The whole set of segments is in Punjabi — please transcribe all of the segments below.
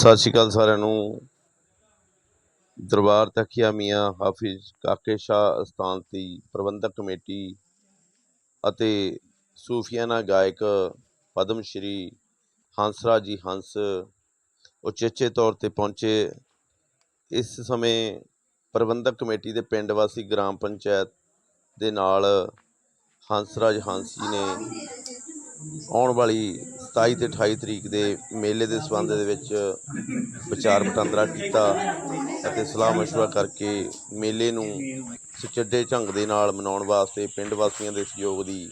ਸਤਿ ਸ਼੍ਰੀ ਅਕਾਲ ਸਾਰਿਆਂ ਨੂੰ। ਦਰਬਾਰ ਤਖੀਆ ਮੀਆਂ ਹਾਫਿਜ਼ ਕਾਕੇ ਸ਼ਾਹ ਅਸਥਾਨ ਦੀ ਪ੍ਰਬੰਧਕ ਕਮੇਟੀ ਅਤੇ ਸੂਫੀਆਨਾ ਗਾਇਕ ਪਦਮ ਸ਼੍ਰੀ ਹੰਸਰਾਜ ਜੀ ਹੰਸ ਉਚੇਚੇ ਤੌਰ ਤੇ ਪਹੁੰਚੇ। ਇਸ ਸਮੇਂ ਪ੍ਰਬੰਧਕ ਕਮੇਟੀ ਦੇ ਪਿੰਡ ਵਾਸੀ ਗ੍ਰਾਮ ਪੰਚਾਇਤ ਦੇ ਨਾਲ ਹੰਸਰਾਜ ਹੰਸ ਜੀ ਨੇ ਆਉਣ ਵਾਲੀ 27 ਤੇ 28 ਤਰੀਕ ਦੇ ਮੇਲੇ ਦੇ ਸੰਬੰਧ ਦੇ ਵਿੱਚ ਵਿਚਾਰ ਵਟਾਂਦਰਾ ਕੀਤਾ ਅਤੇ ਸਲਾਹ ਮਸ਼ਵਰਾ ਕਰਕੇ ਮੇਲੇ ਨੂੰ ਸੁਚੱਜੇ ਢੰਗ ਦੇ ਨਾਲ ਮਨਾਉਣ ਵਾਸਤੇ ਪਿੰਡ ਵਾਸੀਆਂ ਦੇ ਸਹਿਯੋਗ ਦੀ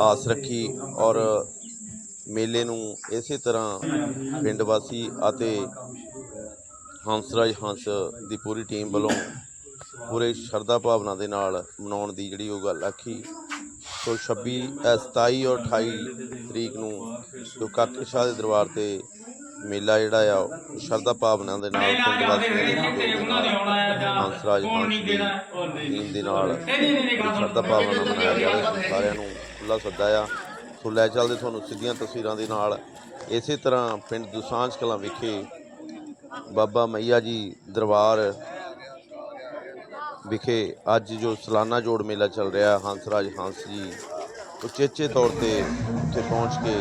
ਆਸ ਰੱਖੀ ਔਰ ਮੇਲੇ ਨੂੰ ਇਸੇ ਤਰ੍ਹਾਂ ਪਿੰਡ ਵਾਸੀ ਅਤੇ ਹੰਸਰਾਜ ਹੰਸ ਦੀ ਪੂਰੀ ਟੀਮ ਵੱਲੋਂ ਪੂਰੇ ਸ਼ਰਧਾ ਭਾਵਨਾ ਦੇ ਨਾਲ ਮਨਾਉਣ ਦੀ ਜਿਹੜੀ ਉਹ ਗੱਲ ਆਖੀ। ਸੋ 26 ਅ, 27 ਔਰ 28 ਤਰੀਕ ਨੂੰ ਜੋ ਕਾਕੇ ਸ਼ਾਹ ਦੇ ਦਰਬਾਰ ਤੇ ਮੇਲਾ ਜਿਹੜਾ ਆ ਉਹ ਸ਼ਰਧਾ ਭਾਵਨਾ ਦੇ ਨਾਲ ਪਿੰਡ ਵਾਸੀਆਂ ਦੇ ਹੰਸਰਾਜ ਟੀਮ ਦੇ ਨਾਲ ਸ਼ਰਧਾ ਭਾਵਨਾ ਮਨਾਇਆ ਜਾ ਰਿਹਾ ਸਾਰਿਆਂ ਨੂੰ ਖੁੱਲਾ ਸੱਦਾ ਆ। ਸੋ ਲੈ ਚੱਲਦੇ ਤੁਹਾਨੂੰ ਸਿੱਧੀਆਂ ਤਸਵੀਰਾਂ ਦੇ ਨਾਲ। ਇਸੇ ਤਰ੍ਹਾਂ ਪਿੰਡ ਦੁਸਾਂਝ ਕਲਾਂ ਵਿਖੇ ਬਾਬਾ ਮਈਆ ਜੀ ਦਰਬਾਰ ਵਿਖੇ ਅੱਜ ਜੋ ਸਾਲਾਨਾ ਜੋੜ ਮੇਲਾ ਚੱਲ ਰਿਹਾ ਹੰਸਰਾਜ ਹੰਸ ਜੀ ਉਚੇਚੇ ਤੌਰ ਤੇ ਉੱਥੇ ਪਹੁੰਚ ਕੇ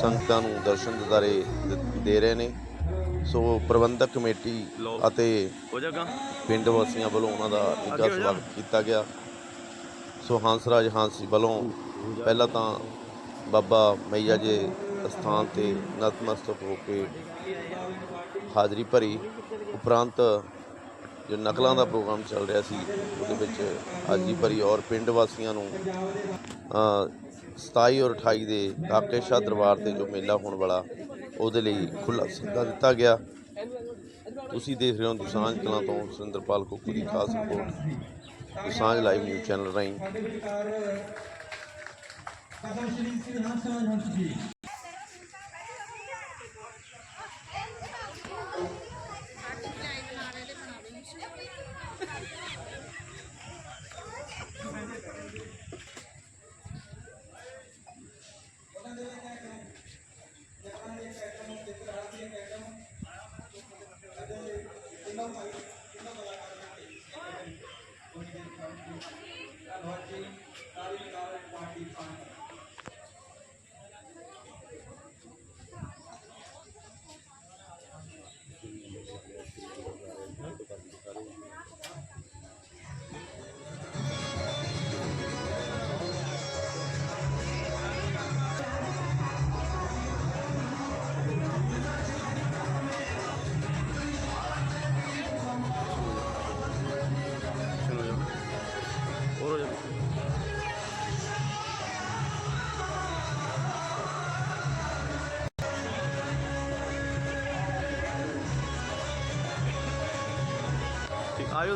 ਸੰਗਤਾਂ ਨੂੰ ਦਰਸ਼ਨ ਦਿਦਾਰੇ ਦ- ਰਹੇ ਨੇ। ਸੋ ਪ੍ਰਬੰਧਕ ਕਮੇਟੀ ਅਤੇ ਪਿੰਡ ਵਾਸੀਆਂ ਵੱਲੋਂ ਉਹਨਾਂ ਦਾ ਨਿੱਘਾ ਸਵਾਗਤ ਕੀਤਾ ਗਿਆ। ਸੋ ਹੰਸਰਾਜ ਹੰਸ ਜੀ ਵੱਲੋਂ ਪਹਿਲਾਂ ਤਾਂ ਬਾਬਾ ਮਈਆ ਜੀ ਅਸਥਾਨ ਤੇ ਨਤਮਸਤਕ ਹੋ ਕੇ ਹਾਜ਼ਰੀ ਭਰੀ। ਉਪਰੰਤ ਜੋ ਨਕਲਾਂ ਦਾ ਪ੍ਰੋਗਰਾਮ ਚੱਲ ਰਿਹਾ ਸੀ ਉਹਦੇ ਵਿੱਚ ਹਾਜ਼ਰੀ ਭਰੀ ਔਰ ਪਿੰਡ ਵਾਸੀਆਂ ਨੂੰ ਅ, 27 ਔਰ 28 ਦੇ ਕਾਕੇ ਸ਼ਾਹ ਦਰਬਾਰ ਤੇ ਜੋ ਮੇਲਾ ਹੋਣ ਵਾਲਾ ਉਹਦੇ ਲਈ ਖੁੱਲ੍ਹਾ ਸੱਦਾ ਦਿੱਤਾ ਗਿਆ। ਤੁਸੀਂ ਦੇਖ ਰਹੇ ਹੋ ਦੁਸਾਂਝ ਕਲਾਂ ਤੋਂ ਸੁਰਿੰਦਰਪਾਲ ਕੁੱਕੂ ਦੀ ਖਾਸ report. Dosanjh live news channel ਰਾਹੀਂ।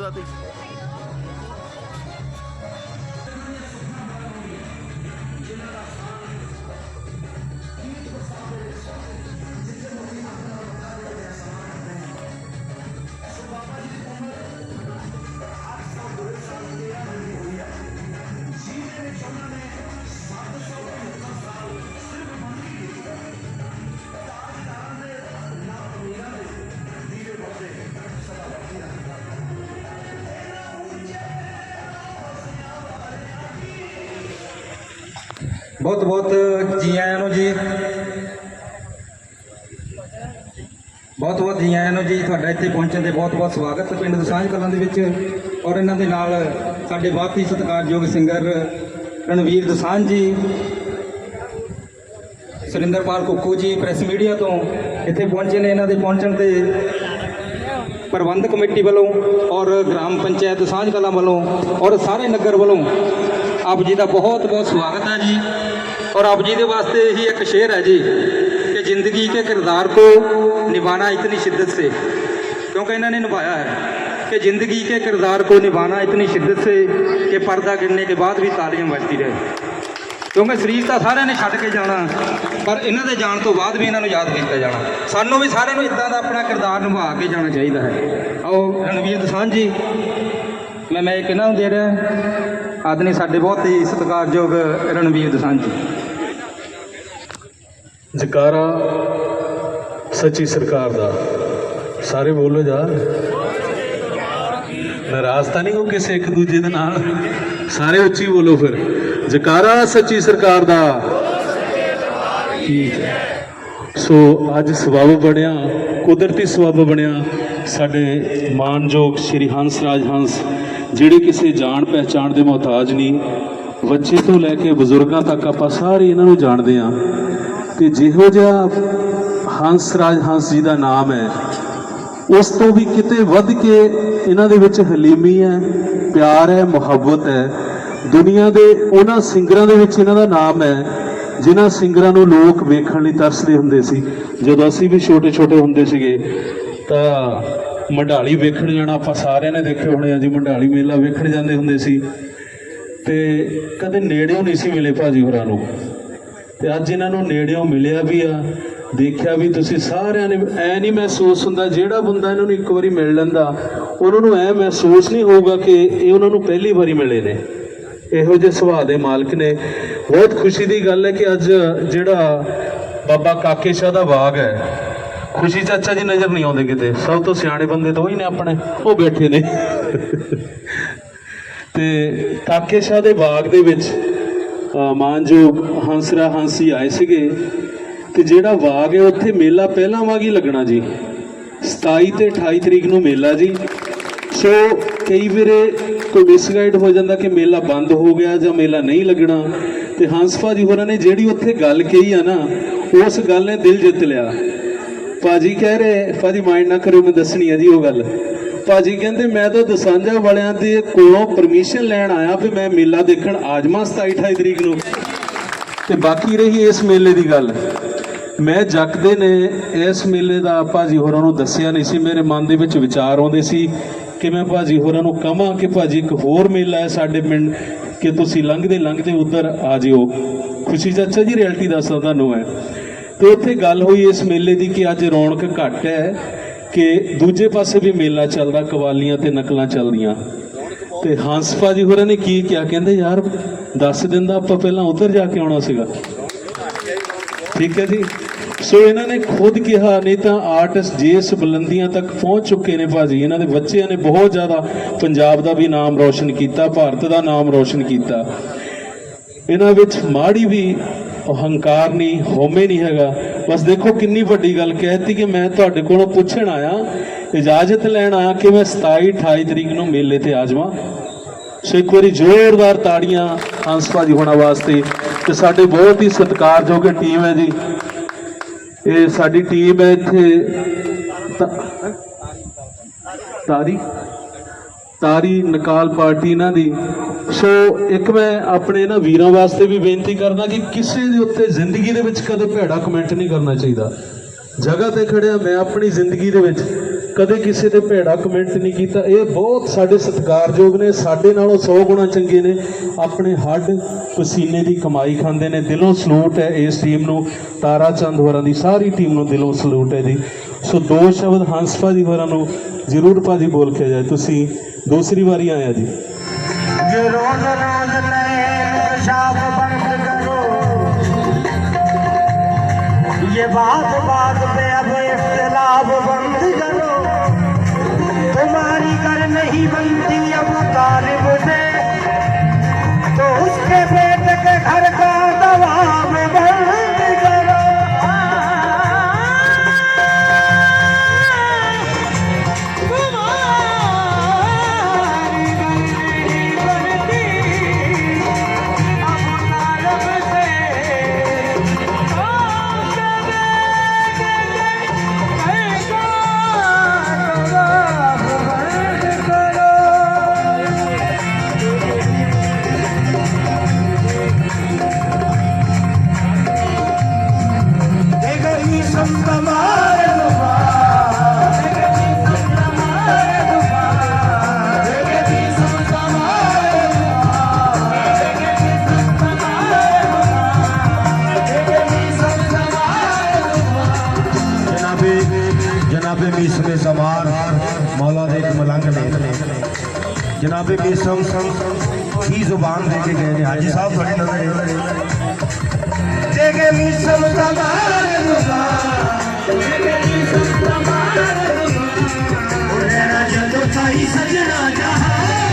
ਠੀਕ ਬਹੁਤ ਬਹੁਤ ਜੀ ਆਇਆਂ ਨੂੰ ਜੀ। ਬਹੁਤ ਬਹੁਤ ਜੀ ਆਇਆਂ ਨੂੰ ਜੀ ਤੁਹਾਡਾ ਇੱਥੇ ਪਹੁੰਚਣ ਦੇ ਬਹੁਤ ਬਹੁਤ ਸਵਾਗਤ ਪਿੰਡ ਦਸਾਂਝ ਕਲਾਂ ਦੇ ਵਿੱਚ। ਔਰ ਇਹਨਾਂ ਦੇ ਨਾਲ ਸਾਡੇ ਬਹੁਤ ਹੀ ਸਤਿਕਾਰਯੋਗ ਸਿੰਗਰ ਰਣਵੀਰ ਦਸਾਂਝ ਜੀ, ਸੁਰਿੰਦਰਪਾਲ ਕੁੱਕੂ ਜੀ ਪ੍ਰੈਸ ਮੀਡੀਆ ਤੋਂ ਇੱਥੇ ਪਹੁੰਚੇ ਨੇ ਇਹਨਾਂ ਦੇ ਪਹੁੰਚਣ ਤੇ। ਪ੍ਰਬੰਧਕ ਕਮੇਟੀ ਵੱਲੋਂ ਔਰ ਗ੍ਰਾਮ ਪੰਚਾਇਤ ਸਾਂਝ ਕਲਾਂ ਵੱਲੋਂ ਔਰ ਸਾਰੇ ਨਗਰ ਵੱਲੋਂ ਆਪ ਜੀ ਦਾ ਬਹੁਤ ਬਹੁਤ ਸਵਾਗਤ ਹੈ ਜੀ। और आप जी के वास्ते ही एक शेर है जी कि जिंदगी के किरदार को निभाना इतनी शिद्दत से क्योंकि इन्होंने निभाया है कि जिंदगी के किरदार को निभाना इतनी शिद्दत से कि पर्दा गिरने के बाद भी तालियां बजती रहे ਕਿਉਂਕਿ ਸਰੀਰ ਤਾਂ ਸਾਰਿਆਂ ਨੇ ਛੱਡ ਕੇ ਜਾਣਾ ਪਰ ਇਹਨਾਂ ਦੇ ਜਾਣ ਤੋਂ ਬਾਅਦ ਵੀ ਇਹਨਾਂ ਨੂੰ ਯਾਦ ਕੀਤਾ ਜਾਣਾ ਸਾਨੂੰ ਵੀ ਸਾਰਿਆਂ ਨੂੰ ਇਦਾਂ ਦਾ ਆਪਣਾ ਕਿਰਦਾਰ ਨਿਭਾ ਕੇ ਜਾਣਾ ਚਾਹੀਦਾ ਹੈ ਆਓ ਰਣਵੀਰ ਦਸਾਂਝ ਜੀ ਮੈਂ ਮੈਂ ਕਿਹਨਾਂ ਨੂੰ ਦੇ ਰਿਹਾ ਆਦਨੀ ਸਾਡੇ ਬਹੁਤ ਹੀ ਸਤਿਕਾਰਯੋਗ ਰਣਵੀਰ ਦਸਾਂਝ ਜੀ ਜਕਾਰਾ ਸੱਚੀ ਸਰਕਾਰ ਦਾ। ਸਾਰੇ ਬੋਲੋ ਯਾਰ ਨਾਰਾਜ਼ ਤਾਂ ਨਹੀਂ ਹੋ ਕਿਸੇ ਇੱਕ ਦੂਜੇ ਦੇ ਨਾਲ? ਸਾਰੇ ਉੱਚੀ ਬੋਲੋ ਫਿਰ। ਜਕਾਰਾ ਸੱਚੀ ਸਰਕਾਰ ਦਾ। ਠੀਕ ਹੈ। ਸੋ ਅੱਜ ਸਬਬ ਬਣਿਆ, ਕੁਦਰਤੀ ਸਬਬ ਬਣਿਆ ਸਾਡੇ ਮਾਨਯੋਗ ਸ਼੍ਰੀ ਹੰਸ ਰਾਜ ਹੰਸ, ਜਿਹੜੇ ਕਿਸੇ ਜਾਣ ਪਹਿਚਾਣ ਦੇ ਮੁਹਤਾਜ ਨਹੀਂ ਬੱਚੇ ਤੋਂ ਲੈ ਕੇ ਬਜ਼ੁਰਗਾਂ ਤੱਕ ਆਪਾਂ ਸਾਰੇ ਇਹਨਾਂ ਨੂੰ ਜਾਣਦੇ ਹਾਂ। ਤੇ ਜਿਹੋ ਜਿਹਾ ਹੰਸ ਰਾਜ ਹੰਸ ਜੀ ਦਾ ਨਾਮ ਹੈ, ਉਸ ਤੋਂ ਵੀ ਕਿਤੇ ਵੱਧ ਕੇ ਇਹਨਾਂ ਦੇ ਵਿੱਚ ਹਲੀਮੀ ਹੈ, ਪਿਆਰ ਹੈ, ਮੁਹੱਬਤ ਹੈ। ਦੁਨੀਆ ਦੇ ਉਹਨਾਂ ਸਿੰਗਰਾਂ ਦੇ ਵਿੱਚ ਇਹਨਾਂ ਦਾ ਨਾਮ ਹੈ, ਜਿਨ੍ਹਾਂ ਸਿੰਗਰਾਂ ਨੂੰ ਲੋਕ ਵੇਖਣ ਲਈ ਤਰਸਦੇ ਹੁੰਦੇ ਸੀ। ਜਦੋਂ ਅਸੀਂ ਵੀ ਛੋਟੇ ਛੋਟੇ ਹੁੰਦੇ ਸੀਗੇ, ਤਾਂ ਮੰਡਾਲੀ ਵੇਖਣ ਜਾਣਾ ਆਪਾਂ ਸਾਰਿਆਂ ਨੇ ਦੇਖੇ ਹੋਣੇ ਆ ਜੀ ਮੰਡਾਲੀ ਮੇਲਾ ਵੇਖਣ ਜਾਂਦੇ ਹੁੰਦੇ ਸੀ। ਤੇ ਕਦੇ ਨੇੜਿਓਂ ਨਹੀਂ ਸੀ ਮਿਲੇ ਭਾਜੀ ਹੋਰਾਂ ਨੂੰ। ਤੇ ਅੱਜ ਇਹਨਾਂ ਨੂੰ ਨੇੜਿਓਂ ਮਿਲਿਆ ਵੀ ਆ, ਦੇਖਿਆ ਵੀ ਤੁਸੀਂ ਸਾਰਿਆਂ ਨੇ ਐ ਨਹੀਂ ਮਹਿਸੂਸ ਹੁੰਦਾ ਜਿਹੜਾ ਬੰਦਾ ਇਹਨਾਂ ਨੂੰ ਇੱਕ ਵਾਰੀ ਮਿਲ ਲੈਂਦਾ, ਉਹਨਾਂ ਨੂੰ ਐ ਮਹਿਸੂਸ ਨਹੀਂ ਹੋਊਗਾ ਕਿ ਇਹ ਉਹਨਾਂ ਨੂੰ ਪਹਿਲੀ ਵਾਰੀ ਮਿਲੇ ਨੇ। ਇਹੋ ਜਿਹੇ ਸੁਭਾਅ ਦੇ ਮਾਲਕ ਨੇ। ਬਹੁਤ ਖੁਸ਼ੀ ਦੀ ਗੱਲ ਹੈ ਕਿ ਅੱਜ ਜਿਹੜਾ ਬਾਬਾ ਕਾਕੇ ਸ਼ਾਹ ਦਾ ਬਾਗ ਹੈ, ਖੁਸ਼ੀ ਚਾਚਾ ਜੀ ਨਜ਼ਰ ਨਹੀਂ ਆਉਂਦੇ ਕਿਤੇ। ਸਭ ਤੋਂ ਸਿਆਣੇ ਬੰਦੇ ਤਾਂ ਉਹੀ ਨੇ ਆਪਣੇ, ਉਹ ਬੈਠੇ ਨੇ। ਤੇ ਕਾਕੇ ਸ਼ਾਹ ਦੇ ਬਾਗ ਦੇ ਵਿੱਚ ਮਾਨਯੋਗ ਹੰਸਰਾ ਹੰਸੀ ਆਏ ਸੀਗੇ ਤੇ ਜਿਹੜਾ ਬਾਗ ਹੈ ਉੱਥੇ ਮੇਲਾ ਪਹਿਲਾਂ ਵਾਂਗ ਹੀ ਲੱਗਣਾ ਜੀ। 27 ਤੇ 28 ਤਰੀਕ ਨੂੰ ਮੇਲਾ ਜੀ। ਸੋ ਕਈ ਵੇਰੇ ਕੋਈ ਮਿਸਗਾਈਡ ਹੋ ਜਾਂਦਾ ਕਿ ਮੇਲਾ ਬੰਦ ਹੋ ਗਿਆ ਜਾਂ ਮੇਲਾ ਨਹੀਂ ਲੱਗਣਾ। ਤੇ ਹੰਸ ਭਾਜੀ ਹੋਰਾਂ ਨੇ ਜਿਹੜੀ ਉੱਥੇ ਗੱਲ ਕਹੀ ਆ ਨਾ, ਉਸ ਗੱਲ ਨੇ ਦਿਲ ਜਿੱਤ ਲਿਆ। ਭਾਜੀ ਕਹਿ ਰਹੇ, ਭਾਜੀ ਮਾਈਂਡ ਨਾ ਕਰਿਓ, ਮੈਂ ਦੱਸਣੀ ਆ ਜੀ ਉਹ ਗੱਲ। ਭਾਜੀ ਕਹਿੰਦੇ, ਮੈਂ ਤਾਂ ਦਸਾਂਝਾ ਵਾਲਿਆਂ ਦੇ ਕੋਲੋਂ ਪਰਮਿਸ਼ਨ ਲੈਣ ਆਇਆ ਵੀ ਮੈਂ ਮੇਲਾ ਦੇਖਣ ਆਜਮਾ 27 28 ਤਰੀਕ ਨੂੰ। ਤੇ ਬਾਕੀ ਰਹੀ ਇਸ ਮੇਲੇ ਦੀ ਗੱਲ। ਮੈਂ ਜੱਕਦੇ ਨੇ ਇਸ ਮੇਲੇ ਦਾ ਭਾਜੀ ਹੋਰਾਂ ਨੂੰ ਦੱਸਿਆ ਨਹੀਂ ਸੀ। ਮੇਰੇ ਮਨ ਦੇ ਵਿੱਚ ਵਿਚਾਰ ਆਉਂਦੇ ਸੀ ਕਿ ਮੈਂ ਭਾਜੀ ਹੋਰਾਂ ਨੂੰ ਕਹਾਂ ਕਿ ਭਾਜੀ ਇੱਕ ਹੋਰ ਮੇਲਾ ਹੈ ਸਾਡੇ ਪਿੰਡ, ਕਿ ਤੁਸੀਂ ਲੰਘਦੇ ਲੰਘਦੇ ਉਧਰ ਆ ਜਿਓ। ਖੁਸ਼ੀ ਚਾਚਾ ਜੀ, ਰਿਐਲਿਟੀ ਦੱਸਦਾ ਤੁਹਾਨੂੰ ਹੈ ਤੇ ਉੱਥੇ ਗੱਲ ਹੋਈ ਇਸ ਮੇਲੇ ਦੀ ਕਿ ਅੱਜ ਰੌਣਕ ਘੱਟ ਹੈ। ਕਿ ਦੂਜੇ ਪਾਸੇ ਵੀ ਮੇਲਾ ਚੱਲਦਾ, ਕਵਾਲੀਆਂ ਤੇ ਨਕਲਾਂ ਚੱਲਦੀਆਂ। ਤੇ ਹੰਸ ਭਾਜੀ ਹੋਰਾਂ ਨੇ ਕੀ ਕਿਹਾ? ਕਹਿੰਦੇ, ਯਾਰ, ਦਸ ਦਿਨ ਦਾ ਆਪਾਂ ਪਹਿਲਾਂ ਉਧਰ ਜਾ ਕੇ ਆਉਣਾ ਸੀਗਾ। ਠੀਕ ਹੈ ਜੀ। ਸੋ ਇਹਨਾਂ ਨੇ ਖੁਦ ਕਿਹਾ, ਨਹੀਂ ਤਾਂ ਆਰਟਿਸਟ ਜਿਸ ਬੁਲੰਦੀਆਂ ਤੱਕ ਪਹੁੰਚ ਚੁੱਕੇ ਨੇ ਭਾਜੀ। ਇਹਨਾਂ ਦੇ ਬੱਚਿਆਂ ਨੇ ਬਹੁਤ ਜ਼ਿਆਦਾ ਪੰਜਾਬ ਦਾ ਵੀ ਨਾਮ ਰੌਸ਼ਨ ਕੀਤਾ, ਭਾਰਤ ਦਾ ਨਾਮ ਰੌਸ਼ਨ ਕੀਤਾ। ਇਹਨਾਂ ਵਿੱਚ ਮਾੜੀ ਵੀ ਅਹੰਕਾਰ ਨਹੀਂ ਹੋਮੇ ਨਹੀਂ ਹੈਗਾ। ਬਸ ਦੇਖੋ ਕਿੰਨੀ ਵੱਡੀ ਗੱਲ ਕਹਿਤੀ ਕਿ ਮੈਂ ਤੁਹਾਡੇ ਕੋਲੋਂ ਪੁੱਛਣ ਆਇਆ, ਇਜਾਜ਼ਤ ਲੈਣ ਆਇਆ ਕਿ ਮੈਂ 27 28 ਤਰੀਕ ਨੂੰ ਮੇਲੇ ਤੇ ਆ ਜਾਵਾਂ। ਸੋ ਇੱਕ ਵਾਰੀ ਜ਼ੋਰਦਾਰ ਤਾੜੀਆਂ ਹੰਸ ਭਾਜੀ ਹੋਣਾ ਵਾਸਤੇ ਤੇ ਸਾਡੇ ਬਹੁਤ ਹੀ ਸਤਿਕਾਰਯੋਗ ਟੀਮ ਹੈ ਜੀ। ਇਹ ਸਾਡੀ ਟੀਮ ਹੈ ਇੱਥੇ ਤਾ- ਤਾਰੀ? ਤਾਰੀ ਨਕਾਲ ਪਾਰਟੀ ਇਹਨਾਂ ਦੀ। ਸੋ ਇੱਕ ਮੈਂ ਆਪਣੇ ਇਹਨਾਂ ਵੀਰਾਂ ਵਾਸਤੇ ਵੀ ਬੇਨਤੀ ਕਰਦਾ ਕਿ ਕਿਸੇ ਦੇ ਉੱਤੇ ਜ਼ਿੰਦਗੀ ਦੇ ਵਿੱਚ ਕਦੇ ਭੈੜਾ ਕਮੈਂਟ ਨਹੀਂ ਕਰਨਾ ਚਾਹੀਦਾ। ਜਗ੍ਹਾ ਤੇ ਖੜਿਆ ਮੈਂ ਆਪਣੀ ਜ਼ਿੰਦਗੀ ਦੇ ਵਿੱਚ ਕਦੇ ਕਿਸੇ ਤੇ ਭੈੜਾ ਕਮੈਂਟ ਨਹੀਂ ਕੀਤਾ। ਇਹ ਬਹੁਤ ਸਾਡੇ ਸਤਿਕਾਰਯੋਗ ਨੇ, ਸਾਡੇ ਨਾਲੋਂ 100 ਗੁਣਾ ਚੰਗੇ ਨੇ। ਆਪਣੇ ਹੱਡ ਪਸੀਨੇ ਦੀ ਕਮਾਈ ਖਾਂਦੇ ਨੇ, ਦਿਲੋਂ ਸਲੂਟ ਹੈ ਇਸ ਟੀਮ ਨੂੰ। ਤਾਰਾ ਚੰਦ ਹੋਰਾਂ ਦੀ ਸਾਰੀ ਟੀਮ ਨੂੰ ਦਿਲੋਂ ਸਲੂਟ ਹੈ ਜੀ। ਸੋ ਦੋ ਸ਼ਬਦ ਹੰਸ ਜੀ ਹੋਰਾਂ ਨੂੰ ਜ਼ਰੂਰ ਭਾਜੀ ਬੋਲ ਕੇ ਜਾਏ ਤੁਸੀਂ ਦੂਸਰੀ ਵਾਰੀ ਆਇਆ ਜੀ ये रोज रोज नए इंकशाफ बंद करो ये बात बात पे अब इख्तिलाफ बंद करो तुम्हारी कर नहीं बनती अब तालिब से तो उसके पेट के घर का दबाव ਜਨਾਬੇ ਮੀਸਮ ਕੀ ਜ਼ੁਬਾਨ ਦੇ ਕੇ ਗਏ ਨੇ? ਹਾਜੀ ਸਾਹਿਬ, ਤੁਹਾਡੀ ਨਜ਼ਰ ਹੈ ਜਗੇ ਮਿਸਮ ਸਮਾਰ ਰਹਿਣਾ ਜਦੋਂ ਸਾਈ ਸਜਣਾ ਜਹਾ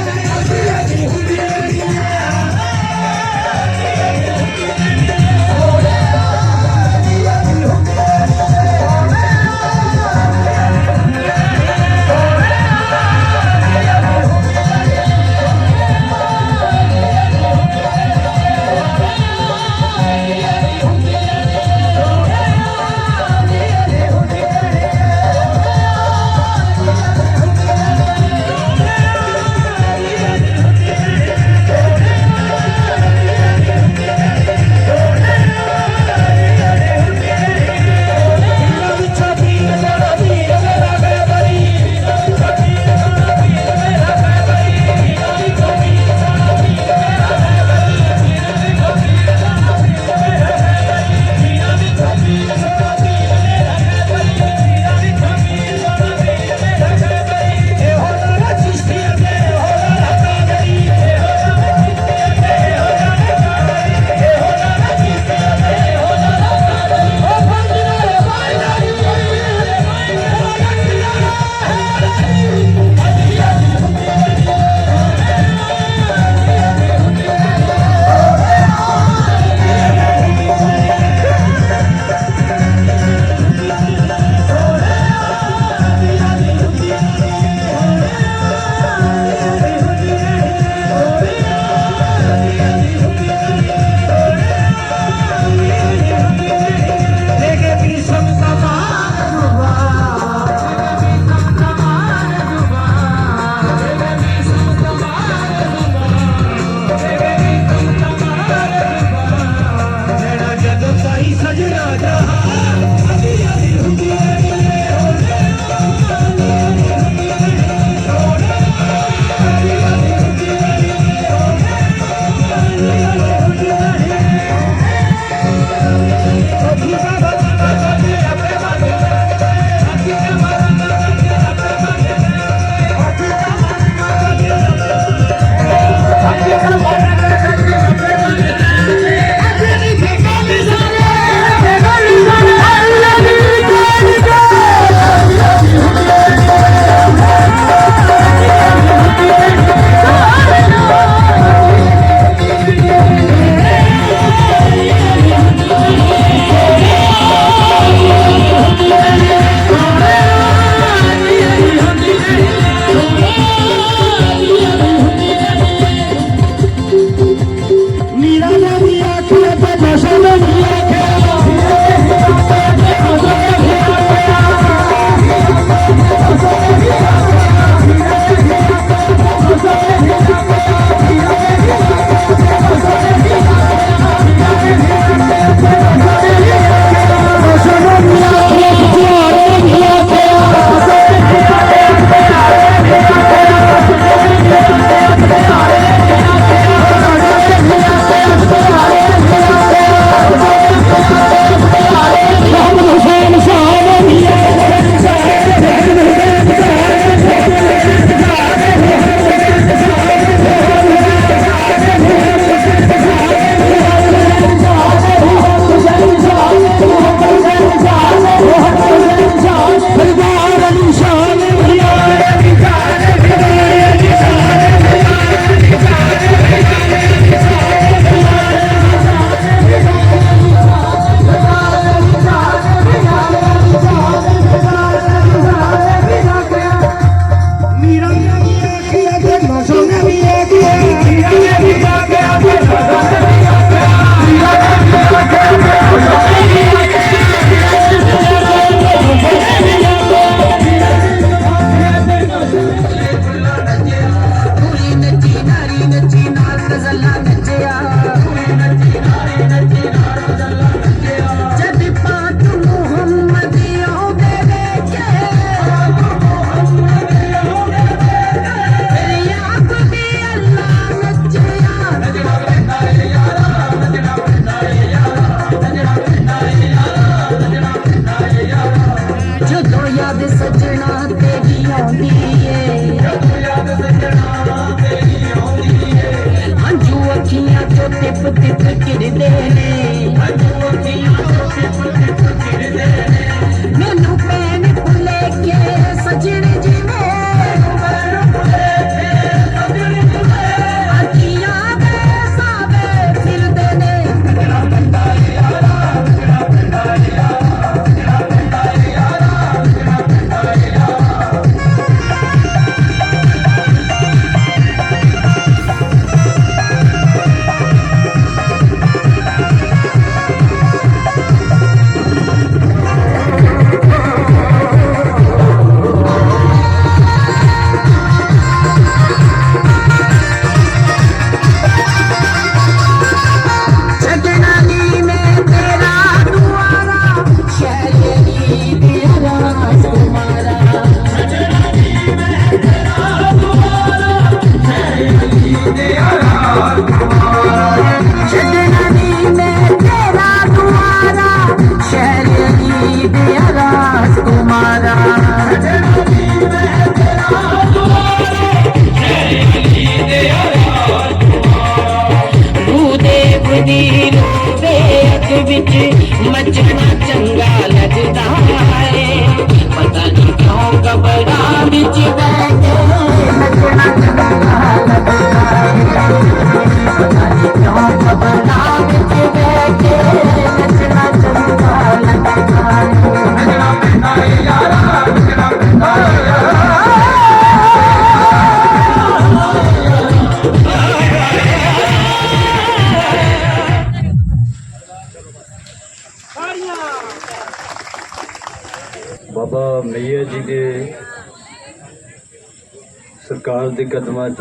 ਸਜਣਾ ਤੇਰੀ ਆਉਂਦੀ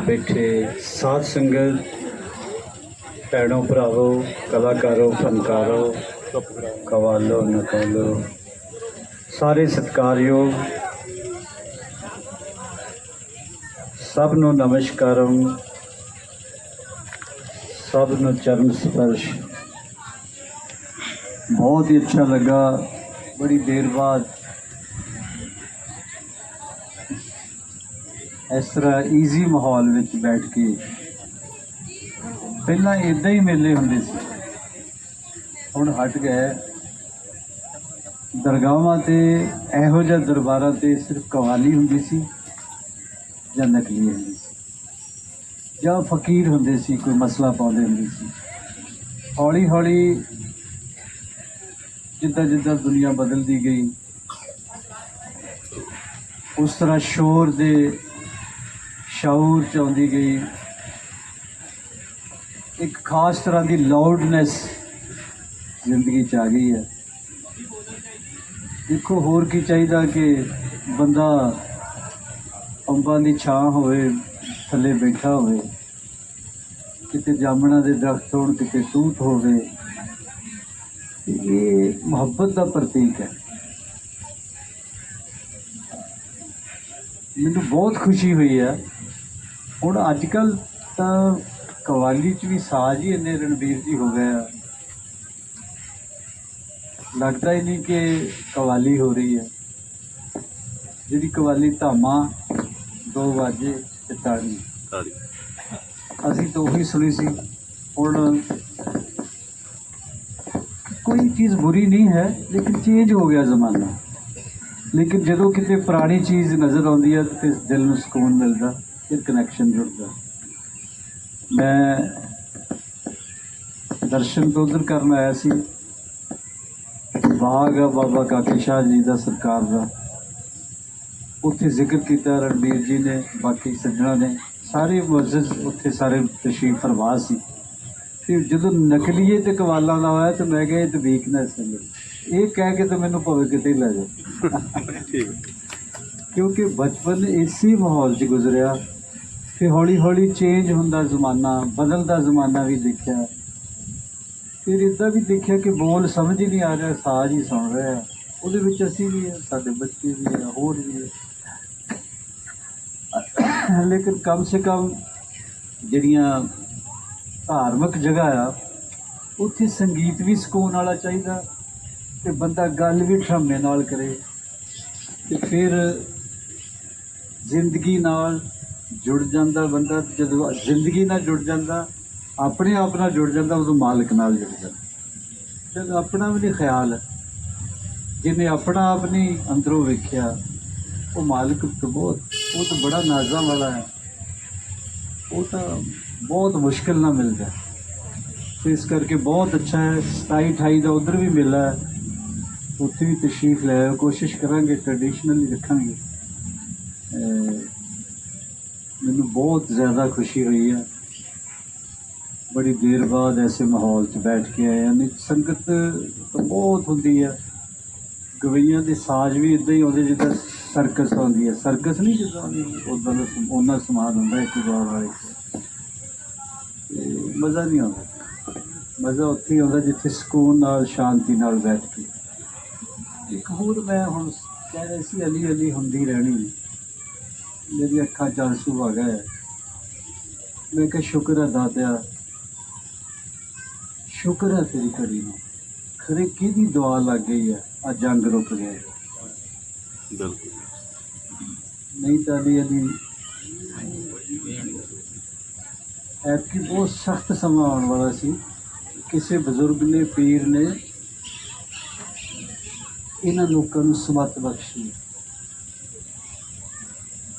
ਬੈਠੇ ਸਾਧ ਸੰਗਤ, ਭੈਣੋ ਭਰਾਵੋ, ਕਲਾਕਾਰੋ, ਫਨਕਾਰੋ, ਕਵਾਲੋ, ਨਕਾਲੋ, ਸਾਰੇ ਸਤਿਕਾਰਯੋਗ। ਸਭ ਨੂੰ ਨਮਸਕਾਰਮ। ਸਭ ਨੂੰ ਚਰਨ ਸਪਰਸ਼। ਬਹੁਤ ਹੀ ਅੱਛਾ ਲੱਗਾ। ਬੜੀ ਦੇਰ ਬਾਅਦ ਇਸ ਤਰ੍ਹਾਂ ਈਜ਼ੀ ਮਾਹੌਲ ਵਿੱਚ ਬੈਠ ਕੇ ਪਹਿਲਾਂ ਇਦਾਂ ਹੀ ਮੇਲੇ ਹੁੰਦੇ ਸੀ। ਹੁਣ ਹਟ ਗਏ ਦਰਗਾਹਾਂ ਤੇ ਇਹੋ ਜਿਹਾ ਦਰਬਾਰਾਂ ਤੇ ਸਿਰਫ ਕਵਾਲੀ ਹੁੰਦੀ ਸੀ ਜਾਂ ਨਕਲੀ ਹੁੰਦੀ ਸੀ? ਜਾਂ ਫਕੀਰ ਹੁੰਦੇ ਸੀ, ਕੋਈ ਮਸਲਾ ਪਾਉਂਦੇ ਹੁੰਦੇ ਸੀ? ਹੌਲੀ ਹੌਲੀ ਜਿੱਦਾਂ ਜਿੱਦਾਂ ਦੁਨੀਆ ਬਦਲਦੀ ਗਈ, ਉਸ ਤਰ੍ਹਾਂ ਸ਼ੋਰ ਦੇ ਸ਼ਾਉਰ ਚ ਆਉਂਦੀ ਗਈ। ਇੱਕ ਖਾਸ ਤਰ੍ਹਾਂ ਦੀ ਲਾਊਡਨੈਸ ਜ਼ਿੰਦਗੀ ਚ ਆ ਗਈ ਹੈ। ਦੇਖੋ, ਹੋਰ ਕੀ ਚਾਹੀਦਾ ਕਿ ਬੰਦਾ ਅੰਬਾਂ ਦੀ ਛਾਂ ਹੋਵੇ, ਥੱਲੇ ਬੈਠਾ ਹੋਵੇ, ਕਿਤੇ ਜਾਮਣਾ ਦੇ ਦਰਖਤ ਹੋਣ, ਕਿਤੇ ਤੂਤ ਹੋਵੇ, ਇਹ ਮੁਹੱਬਤ ਦਾ ਪ੍ਰਤੀਕ ਹੈ। ਮੈਨੂੰ ਬਹੁਤ ਖੁਸ਼ੀ ਹੋਈ ਹੈ ਹੁਣ ਅੱਜ ਕੱਲ ਤਾਂ ਕਵਾਲੀ ਚ ਵੀ ਸਾਜ਼ ਹੀ ਇੰਨੇ ਰਣਵੀਰ ਜੀ ਹੋ ਗਏ ਆ। ਲੱਗਦਾ ਹੀ ਨਹੀਂ ਕਿ ਕਵਾਲੀ ਹੋ ਰਹੀ ਹੈ। ਜਿਹੜੀ ਕਵਾਲੀ ਧਾਮਾ ਦੋ ਵਾਜੇ ਤੇ ਤਾੜੀ। ਤਾੜੀ। ਅਸੀਂ ਤਾਂ ਉਹੀ ਸੁਣੀ ਸੀ। ਹੁਣ ਕੋਈ ਚੀਜ਼ ਬੁਰੀ ਨਹੀਂ ਹੈ ਲੇਕਿਨ ਚੇਂਜ ਹੋ ਗਿਆ ਜ਼ਮਾਨਾ। ਲੇਕਿਨ ਜਦੋਂ ਕਿਤੇ ਪੁਰਾਣੀ ਚੀਜ਼ ਨਜ਼ਰ ਆਉਂਦੀ ਹੈ ਤੇ ਦਿਲ ਨੂੰ ਸਕੂਨ ਮਿਲਦਾ। ਫਿਰ ਕਨੈਕਸ਼ਨ ਜੁੜਦਾ। ਮੈਂ ਦਰਸ਼ਨ ਤੋਂ ਉਧਰ ਕਰਨ ਆਇਆ ਸੀ। ਬਾਗ ਆ ਬਾਬਾ ਕਾਕੀ ਸ਼ਾਹ ਜੀ ਦਾ ਸਰਕਾਰ ਦਾ। ਉੱਥੇ ਜ਼ਿਕਰ ਕੀਤਾ ਰਣਬੀਰ ਜੀ ਨੇ ਬਾਕੀ ਸੱਜਣਾ ਨੇ। ਸਾਰੇ ਮੁਅੱਜ਼ਜ਼ ਉੱਥੇ ਸਾਰੇ ਤਸ਼ਰੀਫ ਫਰਵਾ ਸੀ। ਫਿਰ ਜਦੋਂ ਨਕਲੀਏ ਤੇ ਕਵਾਲਾਂ ਦਾ ਹੋਇਆ ਤੇ ਮੈਂ ਕਿਹਾ ਇਹ ਤਾਂ ਵੀਕਨੈਸ ਹੈ ਇਹ ਕਹਿ ਕੇ ਤਾਂ ਮੈਨੂੰ ਭਾਵੇਂ ਕਿਤੇ ਲੈ ਠੀਕ। ਕਿਉਂਕਿ ਬਚਪਨ ਇਸੇ ਮਾਹੌਲ 'ਚ ਗੁਜ਼ਰਿਆ। ਫਿਰ ਹੌਲੀ ਹੌਲੀ ਚੇਂਜ ਹੁੰਦਾ ਜ਼ਮਾਨਾ, ਬਦਲਦਾ ਜ਼ਮਾਨਾ ਵੀ ਦੇਖਿਆ। ਫਿਰ ਇਦਾਂ ਵੀ ਦੇਖਿਆ ਕਿ ਬੋਲ ਸਮਝ ਹੀ ਨਹੀਂ ਆ ਰਿਹਾ, ਸਾਜ਼ ਹੀ ਸੁਣ ਰਿਹਾ ਉਹਦੇ ਵਿੱਚ ਅਸੀਂ ਵੀ ਹਾਂ, ਸਾਡੇ ਬੱਚੇ ਵੀ ਹੈ, ਹੋਰ ਵੀ ਹੈ। ਲੇਕਿਨ ਕਮ ਸੇ ਕਮ ਜਿਹੜੀਆਂ ਧਾਰਮਿਕ ਜਗ੍ਹਾ ਆ, ਉੱਥੇ ਸੰਗੀਤ ਵੀ ਸਕੂਨ ਵਾਲਾ ਚਾਹੀਦਾ ਤੇ ਬੰਦਾ ਗੱਲ ਵੀ ਠਰਮੇ ਨਾਲ ਕਰੇ ਤੇ ਫਿਰ ਜ਼ਿੰਦਗੀ ਨਾਲ ਜੁੜ ਜਾਂਦਾ ਬੰਦਾ, ਜਦੋਂ ਜ਼ਿੰਦਗੀ ਨਾਲ ਜੁੜ ਜਾਂਦਾ, ਆਪਣੇ ਆਪ ਨਾਲ ਜੁੜ ਜਾਂਦਾ, ਉਦੋਂ ਮਾਲਕ ਨਾਲ ਜੁੜ ਜਾਂਦਾ। ਜਦ ਆਪਣਾ ਵੀ ਨਹੀਂ ਖਿਆਲ ਜਿਹਨੇ ਆਪਣਾ ਆਪ ਨਹੀਂ ਅੰਦਰੋਂ ਵੇਖਿਆ, ਉਹ ਮਾਲਕ ਤੋਂ ਬਹੁਤ, ਉਹ ਤਾਂ ਬੜਾ ਨਾਜ਼ਾਂ ਵਾਲਾ ਹੈ। ਉਹ ਤਾਂ ਬਹੁਤ ਮੁਸ਼ਕਿਲ ਨਾਲ ਮਿਲਦਾ ਹੈ। ਤੇ ਇਸ ਕਰਕੇ ਬਹੁਤ ਅੱਛਾ ਹੈ 27 28 ਦਾ ਉਧਰ ਵੀ ਮੇਲਾ ਹੈ। ਉੱਥੇ ਵੀ ਤਸ਼ਰੀਫ ਲੈ ਕੋਸ਼ਿਸ਼ ਕਰਾਂਗੇ ਟ੍ਰੈਡੀਸ਼ਨਲੀ ਰੱਖਾਂਗੇ। ਮੈਨੂੰ ਬਹੁਤ ਜ਼ਿਆਦਾ ਖੁਸ਼ੀ ਹੋਈ ਹੈ ਬੜੀ ਦੇਰ ਬਾਅਦ ਐਸੇ ਮਾਹੌਲ 'ਚ ਬੈਠ ਕੇ ਆਏ ਹਾਂ ਨਹੀਂ ਸੰਗਤ ਤਾਂ ਬਹੁਤ ਹੁੰਦੀ ਹੈ ਗਵਈਆਂ ਦੇ ਸਾਜ਼ ਵੀ ਇਦਾਂ ਹੀ ਆਉਂਦੇ ਜਿੱਦਾਂ ਸਰਕਸ ਆਉਂਦੀ ਹੈ ਸਰਕਸ ਨਹੀਂ ਜਿੱਦਾਂ ਆਉਂਦੀ ਉਦਾਂ ਦਾ ਸਮ- ਉਹਨਾਂ ਸਮਾਨ ਹੁੰਦਾ ਇੱਕ ਵਾਰ ਵਾਲੇ। 'ਚ। ਮਜ਼ਾ ਨਹੀਂ ਆਉਂਦਾ। ਮਜ਼ਾ ਉੱਥੇ ਹੀ ਆਉਂਦਾ ਜਿੱਥੇ ਸਕੂਨ ਨਾਲ, ਸ਼ਾਂਤੀ ਨਾਲ ਬੈਠ ਕੇ। ਇੱਕ ਹੋਰ ਮੈਂ ਹੁਣ ਕਹਿ ਰਿਹਾ ਸੀ ਅਲੀ ਅਲੀ ਹੁੰਦੀ ਰਹਿਣੀ। ਮੇਰੀ ਅੱਖਾਂ 'ਚ ਆਂਸੂ ਆ ਗਏ। ਮੈਂ ਕਿਹਾ ਸ਼ੁਕਰ ਹੈ ਦਾਤਿਆ। ਸ਼ੁਕਰ ਹੈ ਤੇਰੀ ਘੜੀ ਨੂੰ। ਖਰੇ ਕਿਹਦੀ ਦੁਆ ਲੱਗ ਗਈ ਹੈ? ਆ ਜੰਗ ਰੁਕ ਗਿਆ ਬਿਲਕੁਲ। ਨਹੀਂ ਤਾਂ ਅਲੀ ਅਲੀ ਐਤਕੀ ਬਹੁਤ ਸਖਤ ਸਮਾਂ ਆਉਣ ਵਾਲਾ ਸੀ। ਕਿਸੇ ਬਜ਼ੁਰਗ ਨੇ ਪੀਰ ਨੇ ਇਹਨਾਂ ਲੋਕਾਂ ਨੂੰ ਸਮਤ ਬਖਸ਼ੀ।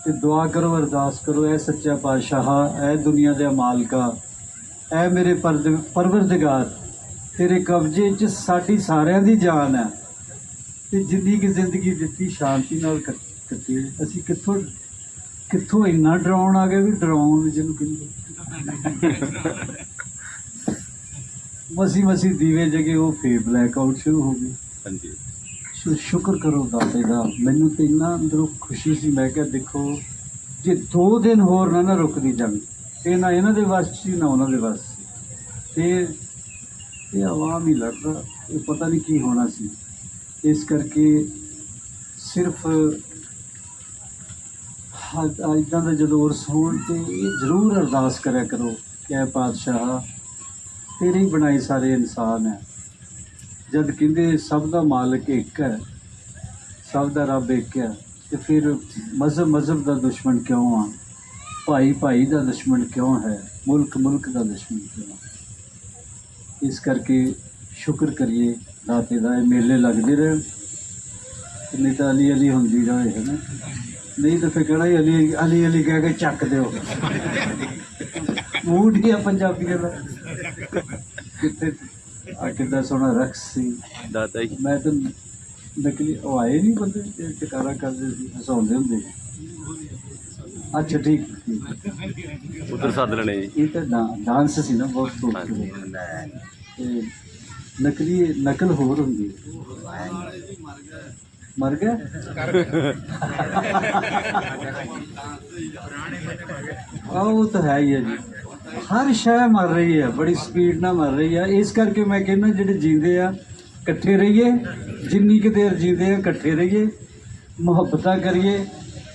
ਤੇ ਦੁਆ ਕਰੋ, ਅਰਦਾਸ ਕਰੋ ਐ ਸੱਚਾ ਪਾਤਸ਼ਾਹ ਐ ਦੁਨੀਆ ਦੇ ਮਾਲਕਾ ਐ ਮੇਰੇ ਪਰਦ- ਪਰਵਰਦਗਾਰ, ਤੇਰੇ ਕਬਜ਼ੇ 'ਚ ਸਾਡੀ ਸਾਰਿਆਂ ਦੀ ਜਾਨ ਹੈ ਤੇ ਜਿੰਨੀ ਕਿ ਜ਼ਿੰਦਗੀ ਦਿੱਤੀ, ਸ਼ਾਂਤੀ ਨਾਲ ਕੱਟ- ਕੱਟੀ। ਅਸੀਂ ਕਿੱਥੋਂ ਕਿੱਥੋਂ ਇੰਨਾ ਡਰਾਉਣ ਆ ਗਿਆ ਵੀ ਡਰਾਉਣ ਜਿਹਨੂੰ ਕਹਿੰਦੇ। ਮਸੀ ਮਸੀ ਦੀਵੇ ਜਗੇ, ਉਹ ਫੇ ਬਲੈਕ ਆਊਟ ਸ਼ੁਰੂ ਹੋ ਗਈ। ਹਾਂਜੀ। ਸ਼ੁ- ਸ਼ੁਕਰ ਕਰੋ ਦਾਤੇ ਦਾ। ਮੈਨੂੰ ਤੇ ਇੰਨਾ ਅੰਦਰੋਂ ਖੁਸ਼ੀ ਸੀ, ਮੈਂ ਕਿਹਾ ਦੇਖੋ, ਜੇ ਦੋ ਦਿਨ ਹੋਰ ਨਾ ਨਾ ਰੁਕਦੀ ਜੰਗ ਤੇ ਨਾ ਇਹਨਾਂ ਦੇ ਵੱਸ 'ਚ ਸੀ, ਨਾ ਉਹਨਾਂ ਦੇ ਵੱਸ 'ਚ। ਤੇ ਇਹ ਆਵਾਮ ਹੀ ਲੜਦਾ, ਇਹ ਪਤਾ ਨਹੀਂ ਕੀ ਹੋਣਾ ਸੀ। ਇਸ ਕਰਕੇ ਸਿਰਫ ਇਦਾਂ ਦਾ ਜਦੋਂ ਉਰਸ ਹੋਣ ਤੇ ਇਹ ਜ਼ਰੂਰ ਅਰਦਾਸ ਕਰਿਆ ਕਰੋ, ਕਿ ਐ ਪਾਤਸ਼ਾਹ, ਤੇਰੇ ਹੀ ਬਣਾਏ ਸਾਰੇ ਇਨਸਾਨ ਹੈ। ਜਦ ਕਹਿੰਦੇ ਸਭ ਦਾ ਮਾਲਕ ਇੱਕ ਹੈ ਸਭ ਦਾ ਰੱਬ ਇੱਕ ਹੈ ਤੇ ਫਿਰ ਮਜ਼ਹਬ ਮਜ਼ਹਬ ਦਾ ਦੁਸ਼ਮਣ ਕਿਉਂ ਆ? ਭਾਈ ਭਾਈ ਦਾ ਦੁਸ਼ਮਣ ਕਿਉਂ ਹੈ? ਮੁਲਕ ਮੁਲਕ ਦਾ ਦੁਸ਼ਮਣ ਕਿਉਂ ਆ? ਇਸ ਕਰਕੇ ਸ਼ੁਕਰ ਕਰੀਏ ਦਾਤੇ ਦਾ ਇਹ ਮੇਲੇ ਲੱਗਦੇ ਰਹਿਣ ਤੇ ਨਹੀਂ ਤਾਂ ਅਲੀ ਅਲੀ ਹੁੰਦੀ ਰਹੇ ਹੈ ਨਾ? ਨਹੀਂ ਤਾਂ ਫਿਰ ਕਿਹੜਾ ਹੀ ਅਲੀ ਅਲੀ ਅਲੀ ਕਹਿ ਕੇ ਚੱਕ ਦਿਓ। ਮੂਡ ਗਿਆ ਪੰਜਾਬੀਆਂ ਦਾ। ਕਿੱਥੇ ਆ ਕਿੱਦਾਂ ਸੋਹਣਾ ਰਕਸ ਸੀ। ਦਾਤਾ ਜੀ। ਮੈਂ ਤਾਂ ਨਕਲੀ ਉਹ ਆਏ ਨਹੀਂ ਬੰਦੇ ਤੇ ਟਿਕਾਰਾ ਕਰਦੇ ਸੀ ਹਸਾਉਂਦੇ ਹੁੰਦੇ ਸੀ। ਅੱਛਾ ਠੀਕ। ਉਧਰ ਸੱਦ ਲੈਣੇ ਜੀ। ਇਹ ਤਾਂ ਡਾਂਸ ਸੀ ਨਾ ਬਹੁਤ ਕੇ ਤੇ ਨਕਲੀ ਨਕਲ ਹੋਰ ਹੁੰਦੀ ਹੈ। ਮਰ ਗਿਆ? ਉਹ ਤਾਂ ਹੈ ਹੀ ਹੈ ਜੀ। ਹਰ ਸ਼ੈ ਮਰ ਰਹੀ ਹੈ, ਬੜੀ ਸਪੀਡ ਨਾਲ ਮਰ ਰਹੀ ਹੈ। ਇਸ ਕਰਕੇ ਮੈਂ ਕਹਿੰਦਾ ਜਿਹੜੇ ਜੀਂਦੇ ਆ, ਇਕੱਠੇ ਰਹੀਏ, ਜਿੰਨੀ ਕੁ ਦੇਰ ਜੀਂਦੇ ਆ, ਇਕੱਠੇ ਰਹੀਏ, ਮੁਹੱਬਤਾਂ ਕਰੀਏ,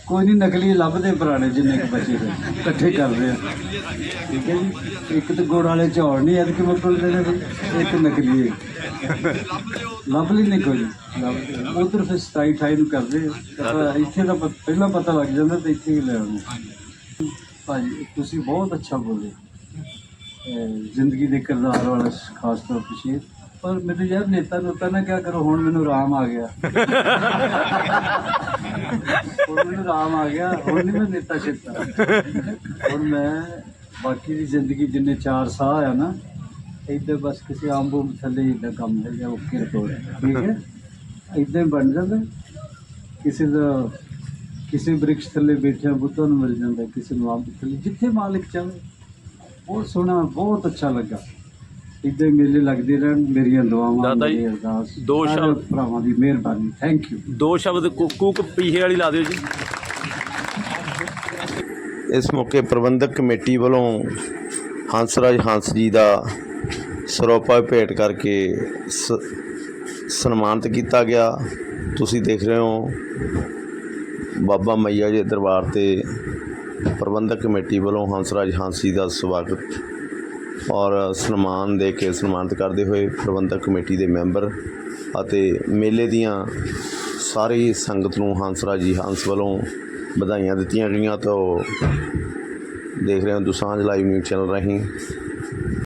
ਕੋਈ ਨਹੀਂ ਨਕਲੀ ਲੱਭਦੇ ਪੁਰਾਣੇ ਜਿੰਨੇ ਕੁ ਬਚੇ ਹੋਏ ਇਕੱਠੇ ਕਰਦੇ ਆ। ਠੀਕ ਹੈ ਜੀ? ਇੱਕ ਤਾਂ ਗੁੜ ਵਾਲੇ ਚੌੜ ਨਹੀਂ ਐਦ ਕਿ ਮਤਲਬ ਲੈਣੇ ਵੀ ਇੱਕ ਨਕਲੀ ਹੈ। ਲੱਭ ਲਈ ਨਹੀਂ ਕੋਈ, ਲੱਭ ਉਧਰ ਫਿਰ 27 28 ਨੂੰ ਕਰਦੇ ਇੱਥੇ ਦਾ ਪਹਿਲਾਂ ਪਤਾ ਲੱਗ ਜਾਂਦਾ ਤੇ ਇੱਥੇ ਹੀ ਲੈ ਆਉਂਦੇ ਭਾਜੀ, ਤੁਸੀਂ ਬਹੁਤ ਅੱਛਾ ਬੋਲੇ। ਜ਼ਿੰਦਗੀ ਦੇ ਕਿਰਦਾਰ ਵਾਲਾ ਖਾਸ ਤੌਰ ਤੇ ਸ਼ੇਰ। ਪਰ ਮੈਨੂੰ ਯਾਰ ਨੇਤਾ ਨੁਤਾ ਨਾ ਕਿਆ ਕਰੋ, ਹੁਣ ਮੈਨੂੰ ਆਰਾਮ ਆ ਗਿਆ। ਹੁਣ ਮੈਨੂੰ ਆਰਾਮ ਆ ਗਿਆ, ਹੁਣ ਨਹੀਂ ਮੈਂ ਨੇਤਾ ਛੇਤਾ ਹੁਣ ਮੈਂ ਬਾਕੀ ਦੀ ਜ਼ਿੰਦਗੀ ਜਿੰਨੇ ਚਾਰ ਸਾਹ ਆ ਨਾ ਇੱਥੇ ਬਸ ਕਿਸੇ ਆਂਬੂ ਥੱਲੇ ਹੀ ਕੰਮ ਹੈ ਜਾਂ ਓਕੇ ਤੋੜ ਠੀਕ ਹੈ? ਇੱਦਾਂ ਹੀ ਬਣ ਜਾਂਦਾ। ਕਿਸੇ ਦਾ, ਕਿਸੇ ਬ੍ਰਿਕਸ਼ ਥੱਲੇ ਬੈਠਿਆ ਬੁੱਤਾਂ ਨੂੰ ਮਿਲ ਜਾਂਦਾ, ਕਿਸੇ ਨੂੰ ਆਪ ਥੱਲੇ, ਜਿੱਥੇ ਮਾਲਕ ਚਾਹੇ। ਬਹੁਤ ਸੋਹਣਾ ਬਹੁਤ ਅੱਛਾ ਲੱਗਾ। ਇੱਦਾਂ ਮੇਲੇ ਲੱਗਦੇ ਰਹਿਣ ਮੇਰੀਆਂ ਦੁਆਵਾਂ ਦਾਦਾ ਜੀ, ਮੇਰੀ ਅਰਦਾਸ ਦੋ ਸਾਰੇ ਸ਼ਬਦ- ਭਰਾਵਾਂ ਦੀ ਮਿਹਰਬਾਨੀ। ਥੈਂਕ ਯੂ ਦੋ ਸ਼ਬਦ ਕੁ- ਕੂਕ ਪੀਹੇ ਵਾਲੀ ਲਾ ਦਿਓ ਜੀ। ਇਸ ਮੌਕੇ ਪ੍ਰਬੰਧਕ ਕਮੇਟੀ ਵੱਲੋਂ ਹੰਸਰਾਜ ਹੰਸ ਜੀ ਦਾ ਸਰੋਪਾ ਭੇਟ ਕਰਕੇ ਸ- ਸਨਮਾਨਿਤ ਕੀਤਾ ਗਿਆ। ਤੁਸੀਂ ਦੇਖ ਰਹੇ ਹੋ ਬਾਬਾ ਮਈਆ ਜੀ ਦੇ ਦਰਬਾਰ ਤੇ ਪ੍ਰਬੰਧਕ ਕਮੇਟੀ ਵੱਲੋਂ ਹੰਸਰਾਜ ਹੰਸ ਜੀ ਦਾ ਸਵਾਗਤ ਔਰ ਸਨਮਾਨ ਦੇ ਕੇ ਸਨਮਾਨਿਤ ਕਰਦੇ ਹੋਏ ਪ੍ਰਬੰਧਕ ਕਮੇਟੀ ਦੇ ਮੈਂਬਰ ਅਤੇ ਮੇਲੇ ਦੀਆਂ ਸਾਰੀ ਸੰਗਤ ਨੂੰ ਹੰਸਰਾਜ ਜੀ ਹੰਸ ਵੱਲੋਂ ਵਧਾਈਆਂ ਦਿੱਤੀਆਂ ਗਈਆਂ ਤੋਂ ਦੇਖ ਰਹੇ ਹੋ ਦੁਸਾਂਝ ਲਾਈਵ ਨਿਊਜ਼ ਚੈਨਲ ਰਾਹੀਂ।